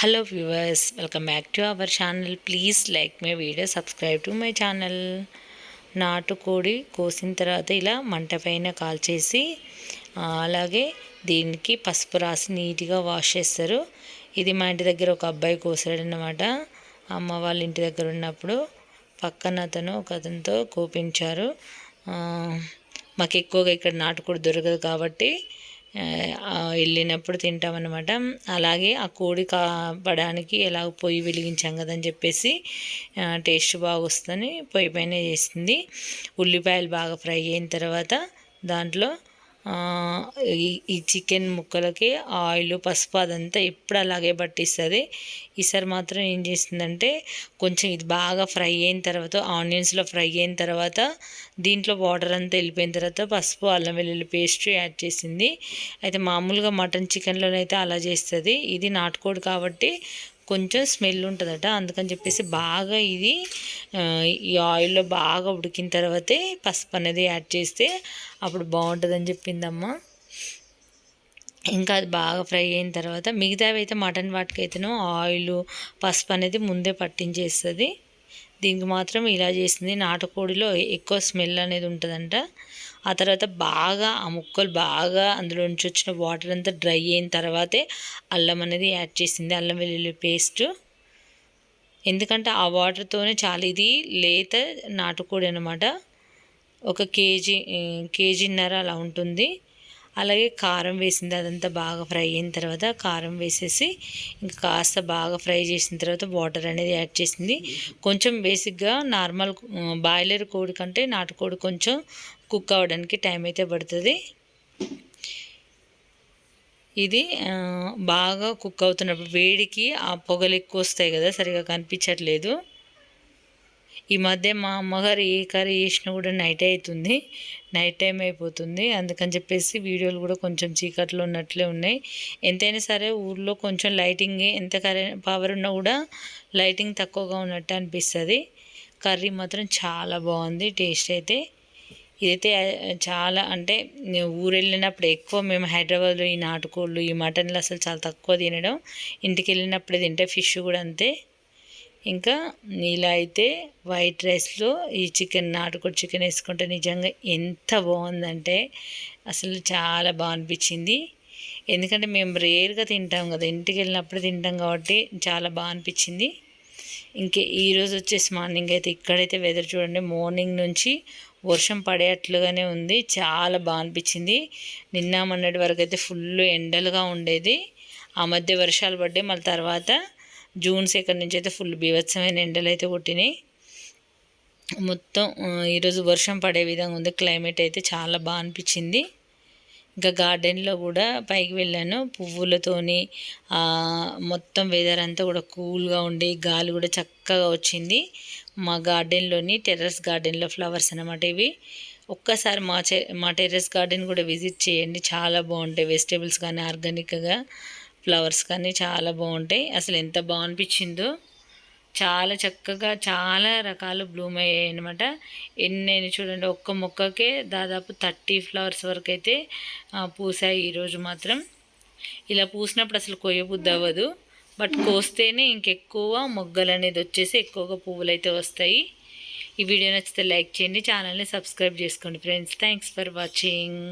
Hello viewers welcome back to our channel please like my video subscribe to my channel నాటుకోడి కోసిన తర్వాత ఇలా మంట పైన కాల్చేసి అలాగే దీనికి పసుపు రాసి నీట్గా వాష్ చేస్తారు. ఇది మా ఇంటి దగ్గర ఒక అబ్బాయి కోసాడనమాట అమ్మ వాళ్ళ ఇంటి దగ్గర ఉన్నప్పుడు పక్కన అతను ఒక అతనితో కోపించారు. మాకు ఎక్కువగా ఇక్కడ నాటుకోడి దొరకదు కాబట్టి వెళ్ళినప్పుడు తింటామన్నమాట. అలాగే ఆ కోడి కాపడానికి ఎలా పొయ్యి వెలిగించాం కదని చెప్పేసి టేస్ట్ బాగా వస్తుందని పొయ్యి పైన చేసింది. ఉల్లిపాయలు బాగా ఫ్రై అయిన తర్వాత దాంట్లో ఈ- ఈ చికెన్ ముక్కలకి ఆయిల్ పసుపు అదంతా ఎప్పుడు అలాగే పట్టిస్తుంది. ఈసారి మాత్రం ఏం చేసిందంటే కొంచెం ఇది బాగా ఫ్రై అయిన తర్వాత ఆనియన్స్లో ఫ్రై అయిన తర్వాత దీంట్లో వాటర్ అంతా వెళ్ళిపోయిన తర్వాత పసుపు అల్లం వెల్లుల్లి పేస్ట్ యాడ్ చేసింది. అయితే మామూలుగా మటన్ చికెన్లోనైతే అలా చేస్తుంది. ఇది నాటుకోడి కాబట్టి కొంచెం స్మెల్ ఉంటుందట. అందుకని చెప్పేసి బాగా ఇది ఈ ఆయిల్లో బాగా ఉడికిన తర్వాతే పసుపు అనేది యాడ్ చేస్తే అప్పుడు బాగుంటుందని చెప్పిందమ్మ. ఇంకా అది బాగా ఫ్రై అయిన తర్వాత మిగతావి అయితే మటన్ వాటికైతేనో ఆయిల్ పసుపు అనేది ముందే పట్టించేస్తుంది. దీనికి మాత్రం ఇలా చేసింది. నాటుకోడిలో ఎక్కువ స్మెల్ అనేది ఉంటుందంట. ఆ తర్వాత బాగా ఆ ముక్కలు బాగా అందులో నుంచి వచ్చిన వాటర్ అంతా డ్రై అయిన తర్వాతే అల్లం అనేది యాడ్ చేసింది. అల్లం వెల్లుల్లి పేస్ట్. ఎందుకంటే ఆ వాటర్తోనే చాలా ఇది లేత నాటుకోడి అనమాట ఒక కేజీ కేజీన్నర అలా ఉంటుంది. అలాగే కారం వేసింది అదంతా బాగా ఫ్రై అయిన తర్వాత కారం వేసేసి ఇంకా కాస్త బాగా ఫ్రై చేసిన తర్వాత వాటర్ అనేది యాడ్ చేసింది. కొంచెం బేసిక్గా నార్మల్ బాయిలర్ కోడి కంటే నాటుకోడి కొంచెం కుక్ అవ్వడానికి టైం అయితే పడుతుంది. ఇది బాగా కుక్ అవుతున్నప్పుడు వేడికి ఆ పొగలు ఎక్కువ వస్తాయి కదా సరిగా కనిపించట్లేదు. ఈ మధ్య మా అమ్మగారు ఏ కర్రీ చేసినా కూడా నైట్ అవుతుంది. నైట్ టైం అయిపోతుంది. అందుకని చెప్పేసి వీడియోలు కూడా కొంచెం చీకట్లో ఉన్నట్లే ఉన్నాయి. ఎంతైనా సరే ఊర్లో కొంచెం లైటింగ్ ఎంత కరె పవర్ ఉన్నా కూడా లైటింగ్ తక్కువగా ఉన్నట్టు అనిపిస్తుంది. కర్రీ మాత్రం చాలా బాగుంది టేస్ట్ అయితే. ఇదైతే చాలా అంటే ఊరు వెళ్ళినప్పుడు ఎక్కువ మేము హైదరాబాద్లో ఈ నాటుకోళ్ళు ఈ మటన్లు అసలు చాలా తక్కువ తినడం. ఇంటికి వెళ్ళినప్పుడే తింటే ఫిష్ కూడా అంతే. ఇంకా ఇలా అయితే వైట్ రైస్లో ఈ చికెన్ నాటుకోడి చికెన్ వేసుకుంటే నిజంగా ఎంత బాగుందంటే అసలు చాలా బాగా అనిపించింది. ఎందుకంటే మేము రేర్గా తింటాం కదా ఇంటికి వెళ్ళినప్పుడు తింటాం కాబట్టి చాలా బాగా అనిపించింది. ఇంకే ఈరోజు వచ్చేసి మార్నింగ్ అయితే ఇక్కడైతే వెదర్ చూడండి మార్నింగ్ నుంచి వర్షం పడేట్లుగానే ఉంది చాలా బాగా అనిపించింది. నిన్న మొన్నటి వరకు అయితే ఫుల్ ఎండలుగా ఉండేది ఆ మధ్య వర్షాలు పడ్డాయి మళ్ళీ తర్వాత జూన్ సెకండ్ నుంచి అయితే ఫుల్ బీభత్సమైన ఎండలు అయితే కొట్టినాయి. మొత్తం ఈరోజు వర్షం పడే విధంగా ఉంది. క్లైమేట్ అయితే చాలా బాగా అనిపించింది. ఇంకా గార్డెన్లో కూడా పైకి వెళ్ళాను. పువ్వులతోని మొత్తం వెదర్ అంతా కూడా కూల్గా ఉండి గాలి కూడా చక్కగా వచ్చింది. మా గార్డెన్లోని టెర్రస్ గార్డెన్లో ఫ్లవర్స్ అన్నమాట ఇవి. ఒక్కసారి మా చె మా టెర్రస్ గార్డెన్ కూడా విజిట్ చేయండి. చాలా బాగుంటాయి వెజిటేబుల్స్ కానీ ఆర్గానిక్గా. ఫ్లవర్స్ కానీ చాలా బాగుంటాయి. అసలు ఎంత బాగనిపించిందో చాలా చక్కగా చాలా రకాలు బ్లూమ్ అయ్యాయి అనమాట ఎన్ని చూడండి ఒక్క మొక్కకే దాదాపు థర్టీ ఫ్లవర్స్ వరకు అయితే పూసాయి ఈరోజు మాత్రం. ఇలా పూసినప్పుడు అసలు కొయ్యబుద్ధి అవ్వదు. బట్ కోస్తేనే ఇంకెక్కువ మొగ్గలు అనేది వచ్చేసి ఎక్కువగా పువ్వులు అయితే వస్తాయి. ఈ వీడియో నచ్చితే లైక్ చేయండి ఛానల్ని సబ్స్క్రైబ్ చేసుకోండి ఫ్రెండ్స్. Thanks for watching.